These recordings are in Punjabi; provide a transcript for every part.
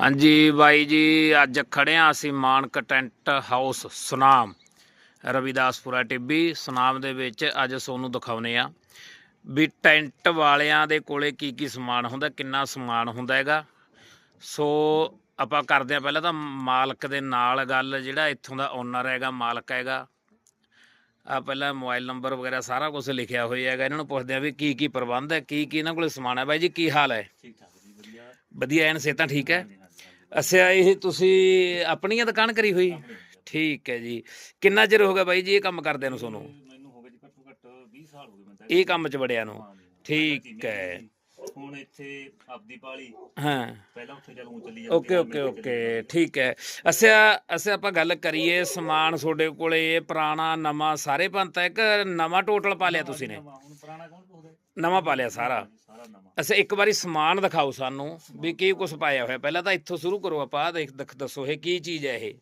ਹਾਂਜੀ ਬਾਈ ਜੀ ਅੱਜ ਖੜਿਆ ਅਸੀਂ ਮਾਨਕ ਟੈਂਟ ਹਾਊਸ ਸੁਨਾਮ ਰਵਿਦਾਸਪੁਰਾ ਟਿੱਬੀ ਸੁਨਾਮ ਦੇ ਵਿੱਚ ਅੱਜ ਸੋਨੂੰ ਦਿਖਾਉਨੇ ਆ ਵੀ ਟੈਂਟ ਵਾਲਿਆਂ ਦੇ ਕੋਲੇ ਕੀ ਕੀ ਸਮਾਨ ਹੁੰਦਾ ਕਿੰਨਾ ਸਮਾਨ ਹੁੰਦਾ ਹੈਗਾ। ਸੋ ਆਪਾਂ ਕਰਦੇ ਆ ਪਹਿਲਾਂ ਤਾਂ ਮਾਲਕ ਦੇ ਨਾਲ ਗੱਲ ਜਿਹੜਾ ਇੱਥੋਂ ਦਾ ਓਨਰ ਹੈਗਾ ਮਾਲਕ ਹੈਗਾ। ਆ ਪਹਿਲਾਂ ਮੋਬਾਈਲ ਨੰਬਰ ਵਗੈਰਾ ਸਾਰਾ ਕੁਝ ਲਿਖਿਆ ਹੋਇਆ ਹੈਗਾ ਇਹਨਾਂ ਨੂੰ ਪੁੱਛਦੇ ਆ ਵੀ ਕੀ ਕੀ ਪ੍ਰਬੰਧ ਹੈ ਕੀ ਕੀ ਇਹਨਾਂ ਕੋਲੇ ਸਮਾਨ ਹੈ। ਬਾਈ ਜੀ ਕੀ ਹਾਲ ਹੈ? ਠੀਕ ਠਾਕ ਜੀ ਵਧੀਆ। ਵਧੀਆ ਐਨ ਸਿਹਤਾਂ ਠੀਕ ਹੈ? ਅੱਛਾ ਇਹ ਤੁਸੀਂ ਆਪਣੀ ਦੁਕਾਨ ਕਰੀ ਹੋਈ? ਠੀਕ ਹੈ ਜੀ। ਕਿੰਨਾ ਚਿਰ ਹੋ ਗਿਆ ਬਾਈ ਜੀ ਇਹ ਕੰਮ ਕਰਦਿਆਂ ਨੂੰ ਤੁਹਾਨੂੰ ਮੈਨੂੰ ਹੋ ਗਏ ਜੀ ਘੱਟੋ ਘੱਟ 20 ਸਾਲ ਹੋ ਗਏ ਮੈਂ ਤਾਂ ਇਹ ਕੰਮ 'ਚ ਵੜਿਆ ਨੂੰ। ਠੀਕ ਹੈ। ਹੁਣ ਇੱਥੇ ਆਪਦੀ ਪਾਲੀ। ਹਾਂ। ਪਹਿਲਾਂ ਉੱਥੇ ਚੱਲ ਊਂ ਚੱਲੀ ਓਕੇ ਓਕੇ ਓਕੇ। ਠੀਕ ਹੈ। ਅੱਛਾ ਅੱਛਾ ਆਪਾਂ ਗੱਲ ਕਰੀਏ ਸਮਾਨ ਤੁਹਾਡੇ ਕੋਲੇ ਇਹ ਪੁਰਾਣਾ ਨਵਾਂ ਸਾਰੇ ਪੰਤ ਹੈ ਕਿ ਨਵਾਂ ਟੋਟਲ ਪਾ ਲਿਆ ਤੁਸੀਂ ਨੇ? ਹੁਣ ਪੁਰਾਣਾ ਕੌਣ ਪੁੱਛਦਾ ਨਵਾਂ ਪਾ ਲਿਆ ਸਾਰਾ? ਅੱਛਾ ਇੱਕ ਵਾਰੀ ਸਮਾਨ ਦਿਖਾਓ ਸਾਨੂੰ ਵੀ ਕੀ ਕੁਝ ਪਾਇਆ ਹੋਇਆ। ਪਹਿਲਾਂ ਤਾਂ ਇੱਥੋਂ ਸ਼ੁਰੂ ਕਰੋ ਆਪਾਂ ਦੇਖ ਦੇਖ- ਦੱਸੋ ਇਹ ਕੀ ਚੀਜ਼ ਹੈ ਇਹ।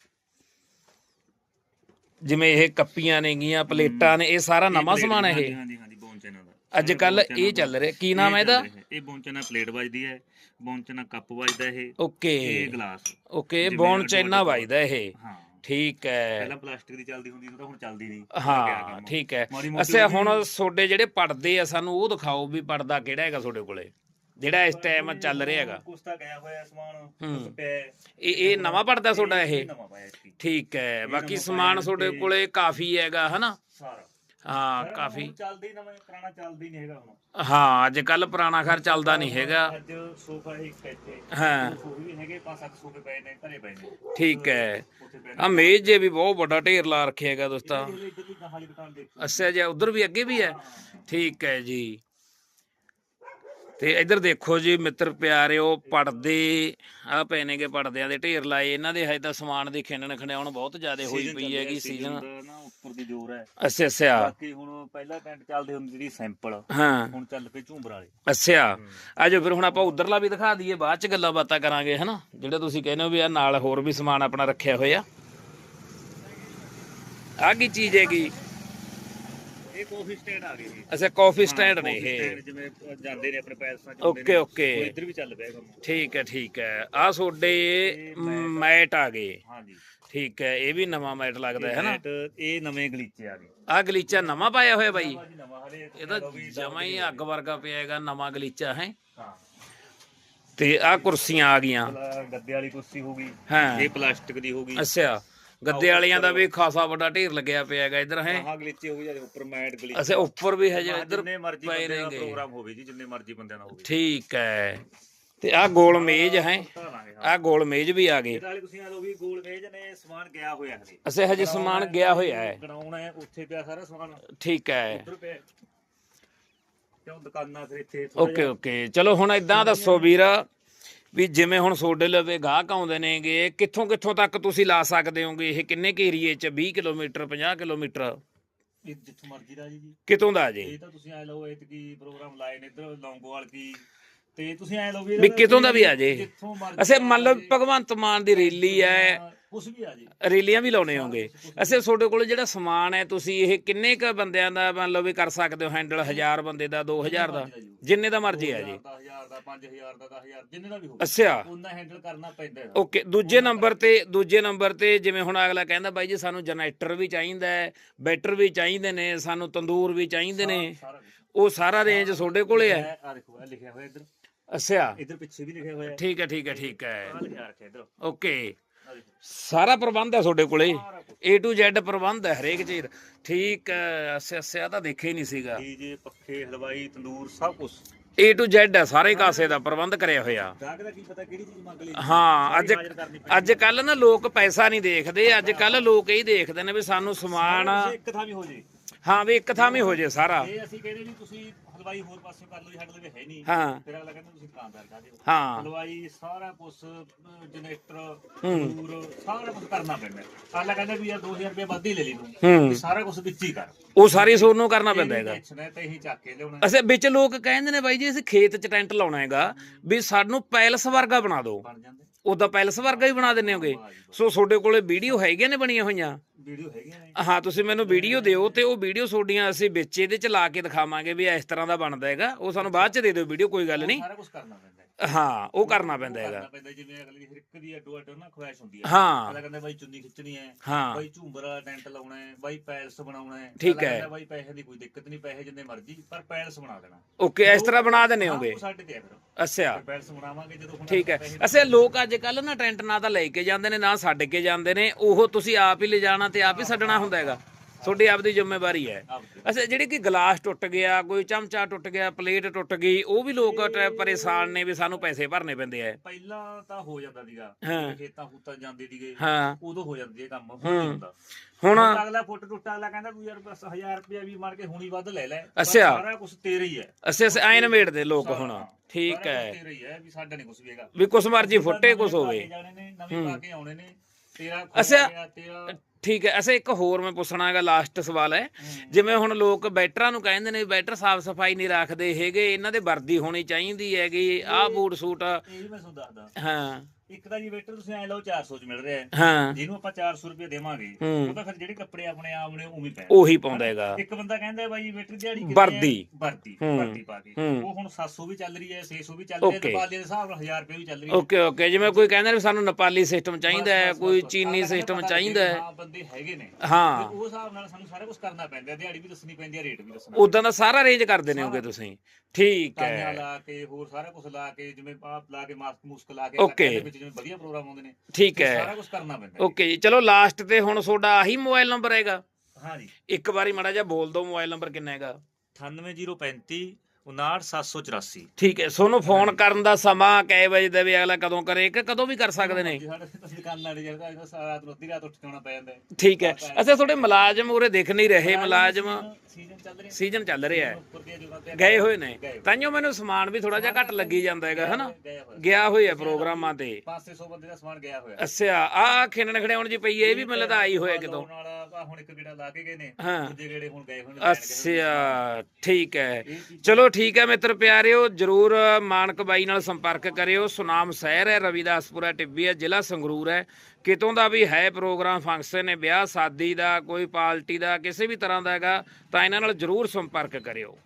ਜਿਵੇਂ ਇਹ ਕੱਪੀਆਂ ਨੇਗੀਆਂ ਪਲੇਟਾਂ ਨੇ ਇਹ ਸਾਰਾ ਨਵਾਂ ਸਮਾਨ ਹੈ ਹਾਂਜੀ ਇਹ ਹਾਂਜੀ ਹਾਂਜੀ ਬੌਂਚਨਾ ਦਾ। ਅੱਜ ਕੱਲ ਇਹ ਚੱਲ ਰਿਹਾ। ਕੀ ਨਾਮ ਹੈ ਇਹਦਾ? ਇਹ ਬੌਂਚਨਾ ਪਲੇਟ ਵੱਜਦੀ ਹੈ ਬੌਂਚਨਾ ਕੱਪ ਵੱਜਦਾ ਇਹ। ਓਕੇ। ਇਹ ਗਲਾਸ। ਓਕੇ ਜਿਵੇਂ ਬੌਨ ਅੱਡੋ ਚੈਨਾ ਅੱਡ ਵੱਜਦਾ ਇਹ। ਹਾਂ। ਠੀਕ ਹੈ। ਪਹਿਲਾਂ ਪਲਾਸਟਿਕ ਦੀ ਚੱਲਦੀ ਹੁੰਦੀ ਸੀ ਉਹ ਤਾਂ ਹੁਣ ਚੱਲਦੀ ਨਹੀਂ। ਹਾਂ ਠੀਕ ਹੈ। ਅੱਛਾ ਹੁਣ ਤੁਹਾਡੇ ਜਿਹੜੇ ਪੜਦੇ ਆ ਸਾਨੂੰ ਉਹ ਦਿਖਾਓ ਵੀ ਪੜਦਾ ਕਿਹੜਾ ਹੈਗਾ ਤੁਹਾਡੇ ਕੋਲੇ। ਜਿਹੜਾ ਇਸ ਟਾਈਮ ਚੱਲ ਰਿਹਾ ਹੈਗਾ। ਕੁਛ ਤਾਂ ਗਿਆ ਹੋਇਆ ਸਮਾਨ। ਕੁਛ ਪਿਆ। ਇਹ ਇਹ ਨਵਾਂ ਪੜਦਾ ਤੁਹਾਡਾ ਇਹ ਠੀਕ ਹੈ। ਬਾਕੀ ਸਮਾਨ ਤੁਹਾਡੇ ਕੋਲੇ ਕਾਫੀ ਹੈਗਾ ਹਨਾ? ਸਾਰਾ। ਹਾਂ ਕਾਫੀ। ਚੱਲਦਾ ਨਵਾਂ ਪੁਰਾਣਾ ਚੱਲਦਾ ਨਹੀਂ ਹੈਗਾ ਹੁਣ। ਹਾਂ ਅੱਜ ਕੱਲ ਪੁਰਾਣਾ ਘਰ ਚੱਲਦਾ ਨਹੀਂ ਹੈਗਾ। ਅੱਜ ਸੋਫਾ ਇੱਕ ਇੱਥੇ। ਹਾਂ। ਸੋਫੇ ਵੀ ਹੈਗੇ ਪੰਜ ਸੱਤ ਸੋਫੇ ਪਏ ਨੇ ਘਰੇ ਪਏ ਨੇ। ਠੀਕ ਹੈ। ਆ ਮੇਜ਼ ਜੇ ਵੀ ਬਹੁਤ ਵੱਡਾ ਢੇਰ ਲਾ ਰੱਖਿਆ ਹੈਗਾ ਦੋਸਤਾ। ਅੱਛਾ ਜੀ ਉਧਰ ਵੀ ਅੱਗੇ ਵੀ ਹੈ? ਠੀਕ ਹੈ ਜੀ। ਤੇ ਇੱਧਰ ਦੇਖੋ ਜੀ ਮਿੱਤਰ ਪਿਆਰਿਓ ਪੜਦੇ ਆ ਪਏ ਨੇਗੇ ਪੜਦਿਆਂ ਦੇ ਢੇਰ ਲਾਏ। ਇਹਨਾਂ ਦੇ ਹਜੇ ਤਾਂ ਸਮਾਨ ਦੀ ਖਿੰਡਣ ਖੰਡਿਆਉਣ ਬਹੁਤ ਜ਼ਿਆਦਾ ਹੋਈ ਪਈ ਹੈਗੀ ਸੀਜ਼ਨ ਦਾ ਨਾ ਉੱਪਰ ਦੀ ਜ਼ੋਰ ਹੈ। ਅੱਛਾ ਅੱਛਾ। ਬਾਕੀ ਹੁਣ ਪਹਿਲਾ ਟੈਂਟ ਚੱਲਦੇ ਹੁੰਦੇ ਜਿਹੜੀ ਸੈਂਪਲ। ਹਾਂ। ਹੁਣ ਚੱਲ ਪਏ ਝੂੰਬਰ ਵਾਲੇ। ਅੱਛਾ। ਆਜੋ ਫਿਰ ਹੁਣ ਆਪਾਂ ਉਧਰਲਾ ਵੀ ਦਿਖਾ ਦਈਏ ਬਾਅਦ ਚ ਗੱਲਾਂ ਬਾਤਾਂ ਕਰਾਂਗੇ ਹਨਾ? ਜਿਹੜੇ ਤੁਸੀਂ ਕਹਿੰਦੇ ਹੋ ਵੀ ਆ ਨਾਲ ਹੋਰ ਵੀ ਸਮਾਨ ਆਪਣਾ ਰੱਖਿਆ ਹੋਇਆ। ਆ ਕੀ ਚੀਜ਼ ਹੈਗੀ? ਇਹ ਕਾਫੀ ਸਟੈਂਡ ਆ ਗਏ ਜੀ। ਅੱਛਾ ਕਾਫੀ ਸਟੈਂਡ ਨੇ ਇਹ। ਜਿਵੇਂ ਜਾਂਦੇ ਨੇ ਆਪਣੇ ਪੈਲਸਾਂ ਚ ਓਕੇ ਓਕੇ। ਇੱਧਰ ਵੀ ਚੱਲ ਪਿਆ ਕੰਮ। ਠੀਕ ਹੈ ਠੀਕ ਹੈ। ਆ ਤੁਹਾਡੇ ਮੈਟ ਆ ਗਏ। ਹਾਂਜੀ। ਠੀਕ ਹੈ ਇਹ ਵੀ ਨਵਾਂ ਮੈਟ ਲੱਗਦਾ ਹੈ ਨਾ? ਇਹ ਨਵੇਂ ਗਲੀਚੇ ਆ ਗਏ। ਆ ਗਲੀਚਾ ਨਵਾਂ ਪਾਇਆ ਹੋਇਆ ਬਾਈ? ਇਹ ਤਾਂ ਜਮਾ ਹੀ ਅੱਗ ਵਰਗਾ ਪਿਆ ਹੈਗਾ ਨਵਾਂ ਗਲੀਚਾ ਹੈ? ਹਾਂ। ਤੇ ਆ ਕੁਰਸੀਆਂ ਆ ਗਈਆਂ। ਗੱਦੇ ਵਾਲੀ ਕੁਰਸੀ ਹੋ ਗਈ। ਇਹ ਪਲਾਸਟਿਕ ਦੀ ਹੋ ਗਈ। ਅੱਛਾ। ਗੱਦੇ ਵਾਲੀਆਂ ਦਾ ਵੀ ਖਾਸਾ ਵੱਡਾ ਢੇਰ ਲੱਗਿਆ ਪਿਆ ਹੈਗਾ ਇੱਧਰ ਹੈ? ਆਹ ਗਲੀਚੇ ਹੋ ਗਈ ਜਾਂ ਉੱਪਰ ਮੈਟ ਗਲੀਚੇ। ਅੱਛਾ ਉੱਪਰ ਵੀ ਹਜੇ ਇੱਧਰ ਜਿੰਨੇ ਮਰਜ਼ੀ ਬੰਦਿਆਂ ਦਾ। ਪ੍ਰੋਗਰਾਮ ਹੋਵੇ ਜੀ ਜਿੰਨੇ ਮਰਜ਼ੀ ਬੰਦਿਆਂ ਦਾ ਹੋਵੇ। ਠੀਕ ਹੈ। ਤੇ ਆ ਗੋਲ ਮੇਜ਼ ਹੈ। ਹਾਂ। ਆ ਗੋਲ ਮੇਜ਼ ਵੀ ਆ ਗਏ। ਤੁਸੀਂ ਆ ਲੋ ਵੀ ਗੋਲ ਮੇਜ ਨੇ ਸਮਾਨ ਗਿਆ ਹੋਇਆ ਹਲੇ ਅੱਛਾ ਹਜੇ ਸਮਾਨ ਗਿਆ ਹੋਇਆ ਹੈ। ਗਣਾਉਣ ਹੈ ਉੱਥੇ ਪਿਆ ਸਾਰਾ ਸਮਾਨ। ਠੀਕ ਹੈ। ਉੱਧਰ ਪਿਆ। ਕਿਉਂ ਦੁਕਾਨਾਂ ਫਿਰ ਇੱਥੇ ਥੋੜ੍ਹਾ ਓਕੇ ਓਕੇ। ਚਲੋ ਹੁਣ ਇਦਾਂ ਦੱਸੋ ਵੀਰ। ਵੀ ਜਿਵੇਂ ਹੁਣ ਸੋਡੇ ਲਵੇ ਗਾਹਕ ਆਉਂਦੇ ਨੇਗੇ ਕਿੱਥੋਂ ਕਿੱਥੋਂ ਤੱਕ ਤੁਸੀਂ ਲਾ ਸਕਦੇ ਹੋਗੇ? ਇਹ ਕਿੰਨੇ ਕੁ ਏਰੀਏ ਚ? 20 ਕਿਲੋਮੀਟਰ 50 ਕਿਲੋਮੀਟਰ? ਇਹ ਜਿੱਥੋਂ ਮਰਜ਼ੀ ਦਾ ਜੀ। ਕਿਤੋਂ ਦਾ ਜੇ? ਇਹ ਤਾਂ ਤੁਸੀਂ ਐ ਲਓ ਇਹ ਕੀ ਪ੍ਰੋਗਰਾਮ ਲਾਏ ਨੇ ਇੱਧਰ ਲੌਂਗੋਵਾਲ ਕੀ? ਤੇ ਤੁਸੀਂ ਐ ਲਓ ਵੀ ਵੀ ਕਿਤੋਂ ਦਾ ਵੀ ਆ ਜੇ? ਜਿੱਥੋਂ ਮਰਜ਼ੀ ਅਸੇ ਮੰਨ ਲਓ ਭਗਵੰਤ ਮਾਨ ਦੀ ਰੈਲੀ ਹੈ ਕੁਝ ਵੀ ਆ ਜੀ। ਰੈਲੀਆਂ ਵੀ ਲਾਉਣੇ ਹੋਗੇ ਅਸੇ ਤੁਹਾਡੇ ਕੋਲ ਜਿਹੜਾ ਸਮਾਨ ਹੈ ਤੁਸੀਂ ਇਹ ਕਿੰਨੇ ਕ ਬੰਦਿਆਂ ਦਾ ਮੰਨ ਲਓ ਵੀ ਕਰ ਸਕਦੇ ਹੋ ਹੈਂਡਲ 1000 ਬੰਦੇ ਦਾ 2000 ਦਾ? ਜਿੰਨੇ ਦਾ ਮਰਜ਼ੀ ਆ ਜੀ। 10000 ਦਾ 5000 ਦਾ 10000 ਜਿੰਨੇ ਦਾ ਵੀ ਹੋਵੇ। ਅੱਛਾ। ਉਹਨਾਂ ਹੈਂਡਲ ਕਰਨਾ ਪੈਂਦਾ ਹੈ। ਓਕੇ ਦੂਜੇ ਨੰਬਰ ਤੇ ਦੂਜੇ ਨੰਬਰ ਤੇ ਜਿਵੇਂ ਹੁਣ ਅਗਲਾ ਕਹਿੰਦਾ ਬਾਈ ਜੀ ਸਾਨੂੰ ਜਨਰੇਟਰ ਵੀ ਚਾਹੀਦਾ ਹੈ ਬੈਟਰ ਵੀ ਚਾਹੀਦੇ ਨੇ ਸਾਨੂੰ ਤੰਦੂਰ ਵੀ ਚਾਹੀਦੇ ਨੇ। ਉਹ ਸਾਰਾ ਰੇਂਜ ਤੁਹਾਡੇ ਕੋਲੇ ਹੈ? ਆ ਦੇਖੋ ਇਹ ਲਿਖਿਆ ਹੋਇਆ ਇੱਧਰ। ਅੱਛਾ। ਇੱਧਰ ਪਿੱਛੇ ਵੀ ਲਿਖਿਆ ਹੋਇਆ। ਠੀਕ ਹੈ ਠੀਕ ਹੈ ਠੀਕ ਹੈ। ਆ ਲਿਖਿਆ ਰੱਖਿਆ ਇੱਧਰ। ਓਕੇ ਸਾਰਾ ਪ੍ਰਬੰਧ ਹੈ ਤੁਹਾਡੇ ਕੋਲੇ? A to Z ਪ੍ਰਬੰਧ ਹੈ ਹਰੇਕ ਚੀਜ਼ ਦਾ। ਠੀਕ ਅੱਛਾ ਅੱਛਾ ਤਾਂ ਦੇਖਿਆ ਹੀ ਨਹੀਂ ਸੀਗਾ। ਡੀਜੇ ਪੱਖੇ ਹਲਵਾਈ ਤੰਦੂਰ ਸਭ ਕੁਝ A to Z ਹੈ ਸਾਰੇ ਕਾਸੇ ਦਾ ਪ੍ਰਬੰਧ ਕਰਿਆ ਹੋਇਆ। ਗਾਹਕ ਦਾ ਕੀ ਪਤਾ ਕਿਹੜੀ ਚੀਜ਼ ਮੰਗ ਲਈ। ਹਾਂ ਅੱਜ ਹਾਜ਼ਰ ਕਰਨੀ ਪੈਂਦੀ। ਅੱਜ ਕੱਲ ਨਾ ਲੋਕ ਪੈਸਾ ਨਹੀਂ ਦੇਖਦੇ ਅੱਜ ਕੱਲ ਲੋਕ ਇਹ ਦੇਖਦੇ ਨੇ ਵੀ ਸਾਨੂੰ ਸਮਾਨ ਇੱਕ ਥਾਂ ਵੀ ਹੋ ਜੇ। ਹਾਂ ਵੀ ਇੱਕ ਥਾਂ ਵੀ ਹੋ ਜੇ ਸਾਰਾ। ਇਹ ਅਸੀਂ ਕਹਿੰਦੇ ਵੀ ਤੁਸੀਂ ਹਲਵਾਈ ਹੋਰ ਪਾਸੇ ਕਰ ਲਓ ਜੀ ਸਾਡੇ ਲਈ ਹੈ ਨਹੀਂ। ਹਾਂ। ਫਿਰ ਅਗਲਾ ਕਹਿੰਦਾ ਤੁਸੀਂ ਦੁਕਾਨਦਾਰ ਕਾ ਦਿਓ। ਹਾਂ। ਹਲਵਾਈ ਸਾਰਾ ਕੁਝ ਜਨਰੇਟਰ ਤੰਦੂਰ ਸਾਰਾ ਕੁਝ ਕਰਨਾ ਪੈਂਦਾ। ਅਗਲਾ ਕਹਿੰਦਾ ਵੀ ਯਾਰ 2000 ਰੁਪਏ ਵੱਧ ਹੀ ਲੈ ਲਈ ਤੂੰ। ਹੂੰ। ਵੀ ਸਾਰਾ ਕੁਝ ਵਿੱਚ ਹੀ ਕਰ। ਉਹ ਸਾਰੀ ਸੋਨੂੰ ਕਰਨਾ ਪੈਂਦਾ ਹੈਗਾ। ਟੈਨਸ਼ਨ ਹੈ ਤੇ ਇਹੀ ਚੱਕ ਕੇ ਲਿਆਉਣਾ। ਅਸੇ ਵਿੱਚ ਲੋਕ ਕਹਿੰਦੇ ਨੇ ਬਾਈ ਜੀ ਅਸੀਂ ਖੇਤ 'ਚ ਟੈਂਟ ਲਾਉਣਾ ਹੈਗਾ ਵੀ ਸਾਨੂੰ ਪੈਲਸ ਵਰਗਾ ਬਣਾ ਦਿਓ। ਬਣ ਜਾਂਦੇ। ਉਦਾਂ ਪੈਲਸ ਵਰਗਾ ਹੀ ਬਣਾ ਦਿੰਦੇ ਹੋਗੇ। ਸੋ ਤੁਹਾਡੇ ਕੋਲੇ ਵੀਡੀਓ ਹੈਗੀਆਂ ਨੇ ਬਣੀਆਂ ਹੋਈਆਂ? ਵੀਡੀਓ ਹੈਗੀਆਂ ਨੇ? ਹਾਂ ਤੁਸੀਂ ਮੈਨੂੰ ਵੀਡੀਓ ਦਿਓ ਤੇ ਉਹ ਵੀਡੀਓ ਤੁਹਾਡੀਆਂ ਅਸੀਂ ਵਿੱਚ ਇਹਦੇ 'ਚ ਲਾ ਕੇ ਦਿਖਾਵਾਂਗੇ ਵੀ ਇਸ ਤਰ੍ਹਾਂ ਦਾ ਬਣਦਾ ਹੈਗਾ। ਉਹ ਸਾਨੂੰ ਬਾਅਦ 'ਚ ਦੇ ਦਿਓ ਵੀਡੀਓ ਕੋਈ ਗੱਲ ਨਹੀਂ। ਸਾਰਾ ਕੁਝ ਕਰਨਾ ਪੈਂਦਾ ਹੈ। ਹਾਂ ਉਹ ਕਰਨਾ ਪੈਂਦਾ ਹੈਗਾ। ਕਰਨਾ ਪੈਂਦਾ ਜਿਵੇਂ ਅਗਲੀ ਹਰ ਇੱਕ ਦੀ ਅੱਡੋ ਅੱਡ ਨਾ ਖੁਆਇਸ਼ ਹੁੰਦੀ ਹੈ। ਹਾਂ। ਅਗਲਾ ਕਹਿੰਦਾ ਬਾਈ ਚੁੰਨੀ ਖਿੱਚਣੀ ਹੈ ਹਾਂ। ਬਾਈ ਝੂੰਬਰ ਵਾਲਾ ਟੈਂਟ ਲਾਉਣਾ ਹੈ ਬਾਈ ਪੈਲਸ ਬਣਾਉਣਾ ਹੈ। ਠੀਕ ਅਗਲਾ ਹੈ। ਕਹਿੰਦਾ ਬਾਈ ਪੈਸੇ ਦੀ ਕੋਈ ਦਿੱਕਤ ਨਹੀਂ ਪੈਸੇ ਜਿੰਨੇ ਮਰਜ਼ੀ ਪਰ ਪੈਲਸ ਬਣਾ ਦੇਣਾ। ਓਕੇ ਇਸ ਤਰ੍ਹਾਂ ਬਣਾ ਦਿੰਦੇ ਹਾਂ, ਹੋਗੇ? ਉਹ ਸਾਡੇ ਤੇ ਹੈ ਫਿਰ ਅੱਛਾ ਪੈਲਸ ਬਣਾਵਾਂਗੇ ਜਦੋਂ ਹੁਣ ਠੀਕ ਹੈ। ਪੈਸੇ- ਅਸੇ ਲੋਕ ਅੱਜ ਕੱਲ ਨਾ ਟੈਂਟ ਨਾ ਤਾਂ ਲੈ ਕੇ ਜਾਂਦੇ ਨੇ ਨਾ ਛੱਡ ਕੇ ਜਾਂਦੇ ਨੇ ਉਹ ਤੁਸੀਂ ਆਪ ਹੀ ਲਿਜਾਣਾ ਤੇ ਆਪ ਹੀ ਛੱਡਣਾ ਹੁੰਦਾ ਹੈਗਾ। ਤੁਹਾਡੀ ਆਪਦੀ ਜ਼ਿੰਮੇਵਾਰੀ ਹੈ। ਅੱਛਾ ਜਿਹੜੀ ਕਿ ਗਲਾਸ ਟੁੱਟ ਗਿਆ ਕੋਈ ਚਮਚਾ ਟੁੱਟ ਗਿਆ ਪਲੇਟ ਟੁੱਟ ਗਈ ਉਹ ਵੀ ਲੋਕ ਟ- ਪਰੇਸ਼ਾਨ ਨੇ ਵੀ ਸਾਨੂੰ ਪੈਸੇ ਭਰਨੇ ਪੈਂਦੇ ਆ ਪਹਿਲਾਂ ਤਾਂ ਹੋ ਜਾਂਦਾ ਸੀਗਾ ਹਾਂ। ਖੇਤਾਂ ਖੂਤਾਂ ਜਾਂਦੇ ਸੀਗੇ ਹਾਂ ਉਦੋਂ ਹੋ ਜਾਂਦੀ ਇਹ ਕੰਮ ਹੁਣ ਹੂੰ। ਨਹੀਂ ਹੁੰਦਾ ਹੁਣ ਹੁਣ ਅਗਲਾ ਫੁੱਟ ਟੁੱਟਾ ਅਗਲਾ ਕਹਿੰਦਾ ਵੀ ਯਾਰ ਬਸ 1000 ਰੁਪਇਆ ਵੀ ਮਾਰ ਕੇ ਹੁਣੀ ਵੱਧ ਲੈ ਲੈ ਪਰ ਅੱਛਾ। ਸਾਰਾ ਕੁਝ ਤੇਰਾ ਹੀ ਹੈ ਅਸੀਂ ਅਸੀਂ ਐਨ ਮੇੜ ਦੇ ਲੋਕ ਹੁਣ ਠੀਕ ਸਾਰਾ ਹੈ ਕੁਛ ਤੇਰਾ ਹੀ ਹੈ ਵੀ ਸਾਡਾ ਨਹੀਂ ਕੁਝ ਵੀ ਹੈਗਾ ਵੀ ਕੁਛ ਮਰਜ਼ੀ ਫੁੱਟੇ ਨਵੇਂ ਕੁਛ ਹੋਵੇ ਕੇ ਜਾਣੇ ਨੇ ਨਵੇਂ ਹੂੰ। ਪਾ ਕੇ ਆਉਣੇ ਨੇ ਤੇਰਾ ਅੱਛਾ। ਖੋਇਆ ਗਿਆ, ਤੇਰਾ ਠੀਕ ਹੈ ਅਸੀਂ ਇੱਕ ਹੋਰ ਮੈਂ ਪੁੱਛਣਾ ਹੈਗਾ ਲਾਸਟ ਸਵਾਲ ਹੈ। ਜਿਵੇਂ ਹੁਣ ਲੋਕ ਬੈਟਰਾਂ ਨੂੰ ਕਹਿੰਦੇ ਨੇ ਬੈਟਰ ਸਾਫ਼ ਸਫ਼ਾਈ ਨਹੀਂ ਰੱਖਦੇ ਹੈਗੇ ਇਹਨਾਂ ਦੇ ਵਰਦੀ ਹੋਣੀ ਚਾਹੀਦੀ ਹੈਗੀ ਆਹ ਬੂਟ ਸੂਟ ਇਹ ਵੀ ਮੈਂ ਤੁਹਾਨੂੰ ਦੱਸਦਾ। ਹਾਂ। ਇੱਕ ਤਾਂ ਜੀ ਵੇਟਰ ਤੁਸੀਂ ਐ ਲਓ 400 ਚ ਮਿਲ ਰਿਹਾ ਹੈ ਹਾਂ ਜਿਹਨੂੰ ਆਪਾਂ 400 ਰੁਪਏ ਦੇਵਾਂਗੇ ਹੂੰ। ਉਹ ਤਾਂ ਫਿਰ ਜਿਹੜੇ ਕੱਪੜੇ ਆਪਣੇ ਆਪ ਨੇ ਉਵੇਂ ਪੈਣ ਉਹੀ ਪਾਉਂਦਾ ਹੈਗਾ ਇੱਕ ਬੰਦਾ ਕਹਿੰਦਾ ਬਾਈ ਵੇਟਰ ਦਿਹਾੜੀ ਕਿੰਨੀ ਵਰਦੀ। ਹੈ? ਵਰਦੀ ਹੂੰ। ਵਰਦੀ ਪਾ ਕੇ ਹੂੰ। ਉਹ ਹੁਣ 700 ਵੀ ਚੱਲ ਰਹੀ ਹੈ 600 ਵੀ ਚੱਲ ਰਹੀ ਹੈ Okay. ਤੇ ਦੇ ਹਿਸਾਬ ਨਾਲ 1000 ਰੁਪਏ ਵੀ ਚੱਲ ਰਹੀ ਹੈ ਓਕੇ ਓਕੇ ਜਿਵੇਂ ਕੋਈ ਕਹਿੰਦਾ ਵੀ ਸਾਨੂੰ ਨੇਪਾਲੀ ਸਿਸਟਮ ਚਾਹੀਦਾ ਹੈ ਬਸ, ਬਸ, ਕੋਈ ਬਸ। ਚੀਨੀ ਅਗਲਾ ਸਿਸਟਮ ਪਤਾ ਚਾਹੀਦਾ ਲੱਗੇ ਹੈ ਹਾਂ ਬੰਦੇ ਹੈਗੇ ਨੇ ਹਾਂ ਤੇ ਉਹ ਹਿਸਾਬ ਨਾਲ ਸਾਨੂੰ ਸਾਰਾ ਕੁਝ ਕਰਨਾ ਪੈਂਦਾ ਹੈ। ਦਿਹਾੜੀ ਵੀ ਦੱਸਣੀ ਪੈਂਦੀ ਹੈ ਰੇਟ ਵੀ ਦੱਸਣਾ ਉਦਾਂ ਦਾ ਸਾਰਾ ਅਰੇਂਜ ਕਰਦੇ ਨੇ ਹੋਗੇ ਤੁਸੀਂ ਠੀਕ ਕਾਈਆਂ ਹੈ ਲਾ ਕੇ ਹੋਰ ਸਾਰਾ ਕੁਝ ਲਾ ਕੇ ਜਿਵੇਂ ਆਪ ਲਾ ਕੇ ਮਾਸਕ ਮੁਸਕ ਲਾ ਕੇ Okay. ਦੇ ਵਿੱਚ ਜਿਵੇਂ ਵਧੀਆ ਪ੍ਰੋਗਰਾਮ ਆਉਂਦੇ ਨੇ ਠੀਕ ਹੈ। ਸਾਰਾ ਕੁਝ ਕਰਨਾ ਪੈਂਦਾ ਓਕੇ ਜੀ ਚਲੋ ਲਾਸਟ ਤੇ ਹੁਣ ਤੁਹਾਡਾ ਆਹੀ ਮੋਬਾਈਲ ਨੰਬਰ ਹੈਗਾ। ਹਾਂ ਜੀ। ਇੱਕ ਵਾਰੀ ਮਾੜਾ ਜਿਹਾ ਬੋਲ ਦਿਓ ਮੋਬਾਈਲ ਨੰਬਰ ਕਿੰਨਾ ਹੈਗਾ। 98035 59784 ਠੀਕ ਹੈ ਸੋਨੂੰ ਫੋਨ ਕਰਨ ਦਾ ਸਮਾਂ ਕੈ ਵਜੇ ਦਾ ਵੀ ਅਗਲਾ ਕਦੋਂ ਕਰੇ ਕਿ ਕਦੋਂ ਵੀ ਕਰ ਸਕਦੇ ਨੇ। ਸਾਡੇ ਤਾਂ ਦੁਕਾਨਾਂ ਨੇ ਜਿਹੜਾ ਇਹਦਾ ਸਾਰਾ ਰਾਤ ਨੂੰ ਅੱਧੀ ਰਾਤ ਉੱਠ ਕੇ ਆਉਣਾ ਪੈ ਜਾਂਦਾ ਹੈ। ਠੀਕ ਹੈ ਅੱਛਾ ਤੁਹਾਡੇ ਮੁਲਾਜ਼ਮ ਉਰੇ ਦਿਖ ਨਹੀਂ ਰਹੇ ਮੁਲਾਜ਼ਮ ਸੀਜ਼ਨ ਚੱਲ ਰਿਹਾ। ਹੈ। ਗਏ ਹੋਏ ਨੇ। ਤਾਂਿਓ ਮੈਨੂੰ ਸਮਾਨ ਵੀ ਥੋੜਾ ਜਿਹਾ ਘੱਟ ਲੱਗੀ ਜਾਂਦਾ ਹੈਗਾ ਹਨਾ। ਗਿਆ ਹੋਇਆ। ਪ੍ਰੋਗਰਾਮਾਂ ਤੇ। 500 ਬੰਦੇ ਦਾ ਸਮਾਨ ਗਿਆ ਹੋਇਆ। ਅੱਛਾ ਆ ਖੇਨਣ ਖੜਿਆਉਣ ਜੀ ਪਈ ਇਹ ਵੀ ਮੈਨੂੰ ਆਈ ਹੋਇਆ ਕਿਤੋਂ। ਹੁਣ ਇੱਕ ਗੇੜਾ ਲਾ ਕੇ ਗਏ ਨੇ। ਦੂਜੇ ਗੇੜੇ ਹੁਣ ਗਏ ਨੇ। ਅੱਛਾ ਠੀਕ ਹੈ। ਚਲੋ ਠੀਕ ਹੈ ਮਿੱਤਰ ਪਿਆਰਿਓ, ਜਰੂਰ ਮਾਨਕ ਬਾਈ ਨਾਲ ਸੰਪਰਕ ਕਰਿਓ। ਸੁਨਾਮ ਸ਼ਹਿਰ ਹੈ, ਰਵਿਦਾਸਪੁਰਾ ਟਿੱਬੀ ਹੈ, ਜ਼ਿਲ੍ਹਾ ਸੰਗਰੂਰ ਹੈ। ਕਿਤੋਂ ਦਾ ਵੀ ਹੈ ਪ੍ਰੋਗਰਾਮ, ਫੰਕਸ਼ਨ ਹੈ, ਵਿਆਹ, ਸ਼ਾਦੀ ਦਾ, ਕੋਈ ਪਾਰਟੀ ਦਾ, ਕਿਸੇ ਵੀ ਤਰ੍ਹਾਂ ਦਾ ਹੈਗਾ, ਤਾਂ ਇਹਨਾਂ ਨਾਲ ਜਰੂਰ ਸੰਪਰਕ ਕਰਿਓ।